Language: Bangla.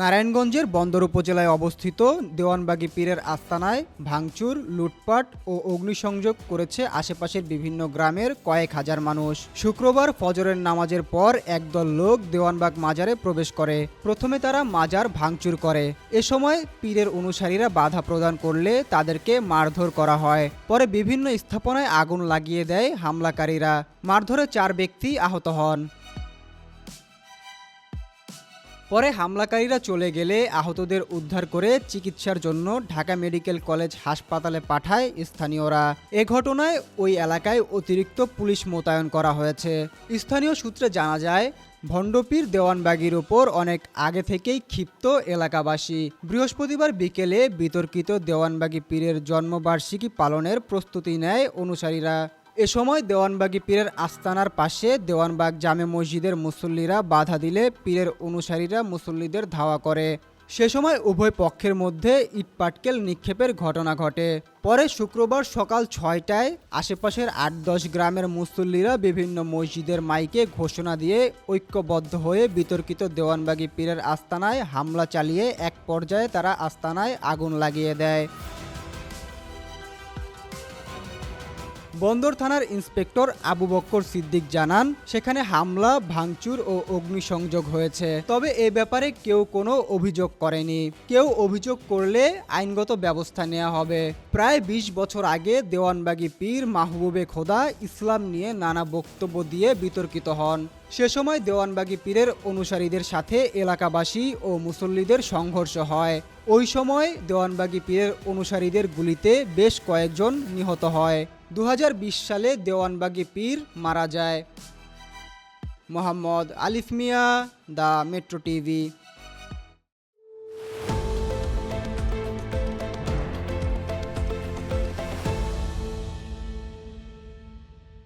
নারায়ণগঞ্জের বন্দর উপজেলায় অবস্থিত দেওয়ানবাগী পীরের আস্তানায় ভাঙচুর, লুটপাট ও অগ্নিসংযোগ করেছে আশেপাশের বিভিন্ন গ্রামের কয়েক হাজার মানুষ। শুক্রবার ফজরের নামাজের পর একদল লোক দেওয়ানবাগ মাজারে প্রবেশ করে। প্রথমে তারা মাজার ভাঙচুর করে। এ সময় পীরের অনুসারীরা বাধা প্রদান করলে তাদেরকে মারধর করা হয়। পরে বিভিন্ন স্থাপনায় আগুন লাগিয়ে দেয় হামলাকারীরা। মারধরে চার ব্যক্তি আহত হন। পরে হামলাকারীরা চলে গেলে আহতদের উদ্ধার করে চিকিৎসার জন্য ঢাকা মেডিকেল কলেজ হাসপাতালে পাঠায় স্থানীয়রা। এ ঘটনায় ওই এলাকায় অতিরিক্ত পুলিশ মোতায়েন করা হয়েছে। স্থানীয় সূত্রে জানা যায়, ভণ্ডপীর দেওয়ানবাগির ওপর অনেক আগে থেকেই ক্ষিপ্ত এলাকাবাসী। বৃহস্পতিবার বিকেলে বিতর্কিত দেওয়ানবাগি পীরের জন্মবার্ষিকী পালনের প্রস্তুতি নেয় অনুসারীরা। এ সময় দেওয়ানবাগী পীরের আস্তানার পাশে দেওয়ানবাগ জামে মসজিদের মুসল্লিরা বাধা দিলে পীরের অনুসারীরা মুসল্লিদের ধাওয়া করে। সে সময় উভয় পক্ষের মধ্যে ইটপাটকেল নিক্ষেপের ঘটনা ঘটে। পরে শুক্রবার সকাল ছয়টায় আশেপাশের আট দশ গ্রামের মুসল্লিরা বিভিন্ন মসজিদের মাইকে ঘোষণা দিয়ে ঐক্যবদ্ধ হয়ে বিতর্কিত দেওয়ানবাগী পীরের আস্তানায় হামলা চালিয়ে এক পর্যায়ে তারা আস্তানায় আগুন লাগিয়ে দেয়। বন্দর থানার ইন্সপেক্টর আবু বক্কর সিদ্দিক জানান, সেখানে হামলা, ভাঙচুর ও অগ্নিসংযোগ হয়েছে। তবে এ ব্যাপারে কেউ কোনো অভিযোগ করেনি। কেউ অভিযোগ করলে আইনগত ব্যবস্থা নেওয়া হবে। প্রায় ২০ বছর আগে দেওয়ানবাগী পীর মাহবুবে খোদা ইসলাম নিয়ে নানা বক্তব্য দিয়ে বিতর্কিত হন। সে সময় দেওয়ানবাগী পীরের অনুসারীদের সাথে এলাকাবাসী ও মুসল্লিদের সংঘর্ষ হয়। ওই সময় দেওয়ানবাগী পীরের অনুসারীদের গুলিতে বেশ কয়েকজন নিহত হয়। দু হাজার বিশ সালে দেওয়ানবাগী পীর মারা যায়। মোহাম্মদ আলিফ মিয়া দ্য মেট্রো টিভি।